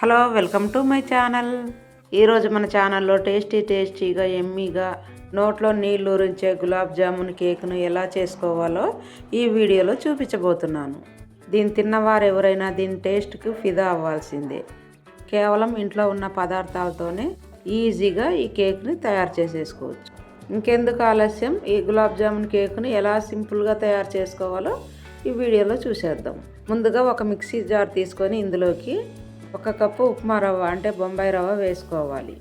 Hello welcome to my channel. ఈరోజు మన ఛానల్లో టేస్టీ టేస్టీగా ఎమ్మీగా నోట్లో నీళ్ళు ఊరించే గులాబ్ జామున్ కేక్ను ఎలా చేసుకోవాలో ఈ వీడియోలో చూపించబోతున్నాను. దీన్ని తిన్నవారు ఎవరైనా దీని టేస్ట్కి ఫిదా అవ్వాల్సిందే. కేవలం ఇంట్లో ఉన్న పదార్థాలతోనే ఈజీగా ఈ కేక్ని తయారు చేసేసుకోవచ్చు. ఇంకెందుకు ఆలస్యం? ఈ గులాబ్ జామున్ కేక్ను ఎలా సింపుల్గా తయారు చేసుకోవాలో ఈ వీడియోలో చూసేద్దాం. ముందుగా ఒక మిక్సీ జార్ తీసుకొని ఇందులోకి ఒక కప్పు ఉప్మా రవ్వ అంటే బొంబాయి రవ్వ వేసుకోవాలి.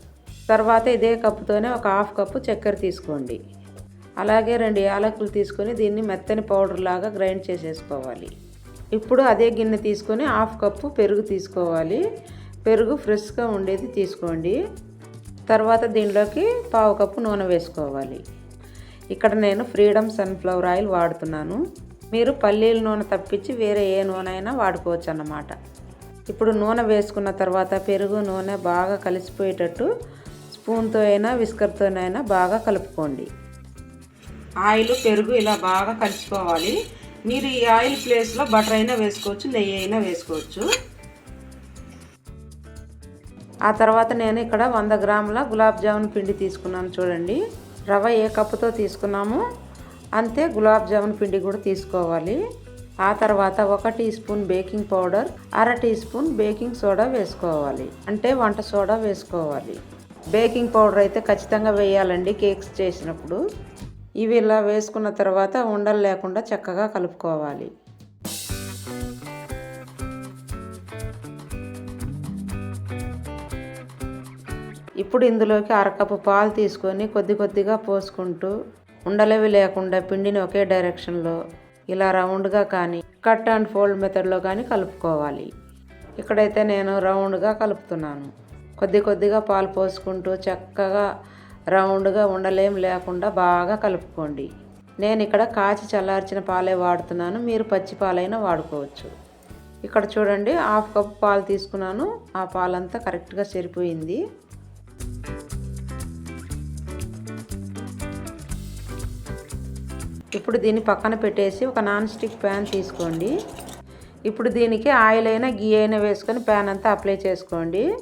తర్వాత ఇదే కప్పుతోనే ఒక హాఫ్ కప్పు చక్కెర తీసుకోండి. అలాగే రెండు యాలకులు తీసుకొని దీన్ని మెత్తని పౌడర్ లాగా గ్రైండ్ చేసేసుకోవాలి. ఇప్పుడు అదే గిన్నె తీసుకొని హాఫ్ కప్పు పెరుగు తీసుకోవాలి. పెరుగు ఫ్రెష్గా ఉండేది తీసుకోండి. తర్వాత దీనిలోకి పావు కప్పు నూనె వేసుకోవాలి. ఇక్కడ నేను ఫ్రీడమ్ సన్ఫ్లవర్ ఆయిల్ వాడుతున్నాను. మీరు పల్లీల నూనె తప్పించి వేరే ఏ నూనె అయినా వాడుకోవచ్చు అన్నమాట ఇప్పుడు నూనె వేసుకున్న తర్వాత పెరుగు నూనె బాగా కలిసిపోయేటట్టు స్పూన్తో అయినా విస్కర్తోనైనా బాగా కలుపుకోండి. ఆయిల్ పెరుగు ఇలా బాగా కలిసిపోవాలి. మీరు ఈ ఆయిల్ ప్లేస్లో బటర్ అయినా వేసుకోవచ్చు నెయ్యి అయినా వేసుకోవచ్చు. ఆ తర్వాత నేను ఇక్కడ వంద గ్రాముల గులాబ్ జామున్ పిండి తీసుకున్నాను చూడండి. రవ్వ ఏ కప్పుతో తీసుకున్నామో అంతే గులాబ్ జామున్ పిండి కూడా తీసుకోవాలి. ఆ తర్వాత ఒక టీ స్పూన్ బేకింగ్ పౌడర్ అర టీ స్పూన్ బేకింగ్ సోడా వేసుకోవాలి. అంటే వంట సోడా వేసుకోవాలి. బేకింగ్ పౌడర్ అయితే ఖచ్చితంగా వేయాలండి కేక్స్ చేసినప్పుడు. ఇవి ఇలా వేసుకున్న తర్వాత ఉండలు లేకుండా చక్కగా కలుపుకోవాలి. ఇప్పుడు ఇందులోకి అరకప్పు పాలు తీసుకొని కొద్ది కొద్దిగా పోసుకుంటూ ఉండలేవి లేకుండా పిండిని ఒకే డైరెక్షన్లో ఇలా రౌండ్గా కానీ కట్ అండ్ ఫోల్డ్ మెథడ్లో కానీ కలుపుకోవాలి. ఇక్కడైతే నేను రౌండ్గా కలుపుతున్నాను. కొద్ది కొద్దిగా పాలు పోసుకుంటూ చక్కగా రౌండ్గా ఉండలేం లేకుండా బాగా కలుపుకోండి. నేను ఇక్కడ కాచి చల్లార్చిన పాలే వాడుతున్నాను. మీరు పచ్చి పాలైనా వాడుకోవచ్చు. ఇక్కడ చూడండి హాఫ్ కప్ పాలు తీసుకున్నాను. ఆ పాలంతా కరెక్ట్గా సరిపోయింది ఇప్పుడు దీన్ని పక్కన పెట్టేసి ఒక నాన్ స్టిక్ ప్యాన్ తీసుకోండి. ఇప్పుడు దీనికి ఆయిల్ అయినా గీ అయినా వేసుకొని ప్యాన్ అంతా అప్లై చేసుకోండి.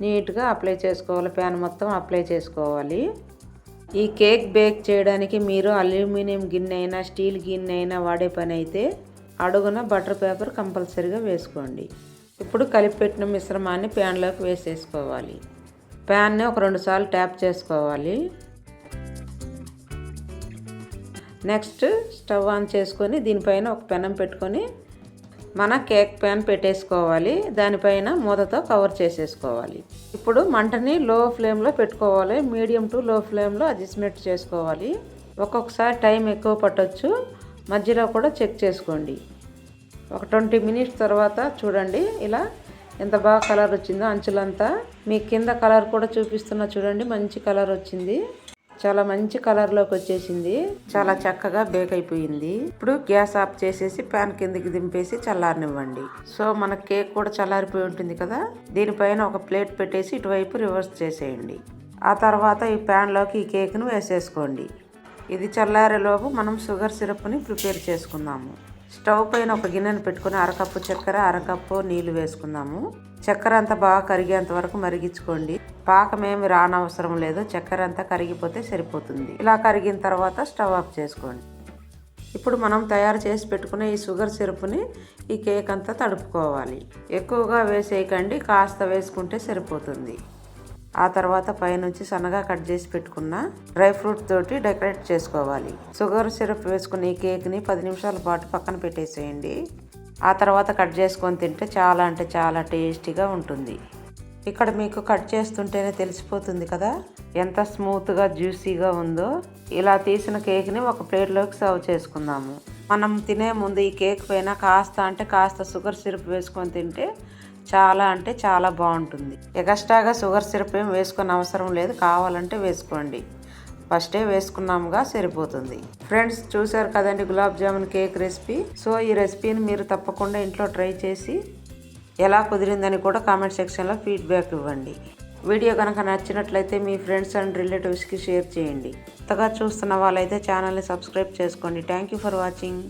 నీట్గా అప్లై చేసుకోవాలి. ప్యాన్ మొత్తం అప్లై చేసుకోవాలి. ఈ కేక్ బేక్ చేయడానికి మీరు అల్యూమినియం గిన్నె అయినా స్టీల్ గిన్నె అయినా వాడే పని అయితే అడుగున బటర్ పేపర్ కంపల్సరీగా వేసుకోండి. ఇప్పుడు కలిపిపెట్టిన మిశ్రమాన్ని ప్యాన్లోకి వేసేసుకోవాలి. ప్యాన్ని ఒక రెండు సార్లు ట్యాప్ చేసుకోవాలి. నెక్స్ట్ స్టవ్ ఆన్ చేసుకొని దీనిపైన ఒక పెనం పెట్టుకొని మన కేక్ ప్యాన్ పెట్టేసుకోవాలి. దానిపైన మూతతో కవర్ చేసేసుకోవాలి. ఇప్పుడు మంటని లో ఫ్లేమ్లో పెట్టుకోవాలి. మీడియం టు లో ఫ్లేమ్లో అడ్జస్ట్మెంట్ చేసుకోవాలి. ఒక్కొక్కసారి టైం ఎక్కువ పట్టొచ్చు. మధ్యలో కూడా చెక్ చేసుకోండి. ఒక ట్వంటీ మినిట్స్ తర్వాత చూడండి ఇలా ఎంత బాగా కలర్ వచ్చిందో అంచులంతా. మీ కింద కలర్ కూడా చూపిస్తున్నా చూడండి. మంచి కలర్ వచ్చింది. చాలా మంచి కలర్లోకి వచ్చేసింది. చాలా చక్కగా బేక్ అయిపోయింది. ఇప్పుడు గ్యాస్ ఆఫ్ చేసేసి ప్యాన్ కిందకి దింపేసి చల్లారనివ్వండి. సో మన కేక్ కూడా చల్లారిపోయి ఉంటుంది కదా? దీనిపైన ఒక ప్లేట్ పెట్టేసి ఇటువైపు రివర్స్ చేసేయండి. ఆ తర్వాత ఈ ప్యాన్లోకి ఈ కేక్ను వేసేసుకోండి. ఇది చల్లారేలోపు మనం షుగర్ సిరప్ని ప్రిపేర్ చేసుకుందాము. స్టవ్ పైన ఒక గిన్నెను పెట్టుకుని అరకప్పు చక్కెర అరకప్పు నీళ్ళు వేసుకుందాము. చక్కెర అంతా బాగా కరిగేంత వరకు మరిగించుకోండి. పాకమేమి రానవసరం లేదు చక్కెర అంతా కరిగిపోతే సరిపోతుంది. ఇలా కరిగిన తర్వాత స్టవ్ ఆఫ్ చేసుకోండి. ఇప్పుడు మనం తయారు చేసి పెట్టుకున్న ఈ షుగర్ సిరప్ని ఈ కేక్ అంతా తడుపుకోవాలి. ఎక్కువగా వేసేయకండి కాస్త వేసుకుంటే సరిపోతుంది. ఆ తర్వాత పైనుంచి సన్నగా కట్ చేసి పెట్టుకున్న డ్రై ఫ్రూట్ తోటి డెకరేట్ చేసుకోవాలి. షుగర్ సిరప్ వేసుకుని ఈ కేక్ని పది నిమిషాల పాటు పక్కన పెట్టేసేయండి. ఆ తర్వాత కట్ చేసుకొని తింటే చాలా అంటే చాలా టేస్టీగా ఉంటుంది. ఇక్కడ మీకు కట్ చేస్తుంటేనే తెలిసిపోతుంది కదా. ఎంత స్మూత్గా జ్యూసీగా ఉందో. ఇలా తీసిన కేక్ని ఒక ప్లేట్లోకి సర్వ్ చేసుకుందాము. మనం తినే ముందు ఈ కేక్ పైన కాస్త అంటే కాస్త షుగర్ సిరప్ వేసుకొని తింటే చాలా అంటే చాలా బాగుంటుంది. ఎక్స్ట్రాగా షుగర్ సిరప్ ఏం వేసుకునే అవసరం లేదు. కావాలంటే వేసుకోండి. ఫస్టే వేసుకున్నాముగా సరిపోతుంది. ఫ్రెండ్స్ చూసారు కదండి gulab jamun cake recipe? So ఈ రెసిపీని మీరు తప్పకుండా ఇంట్లో ట్రై చేసి ఎలా కుదిరిందని కూడా కామెంట్ సెక్షన్లో ఫీడ్బ్యాక్ ఇవ్వండి. వీడియో కనుక నచ్చినట్లయితే మీ ఫ్రెండ్స్ అండ్ రిలేటివ్స్కి షేర్ చేయండి. కొత్తగా చూస్తున్న వాళ్ళైతే ఛానల్ని సబ్స్క్రైబ్ చేసుకోండి. Thank you for watching.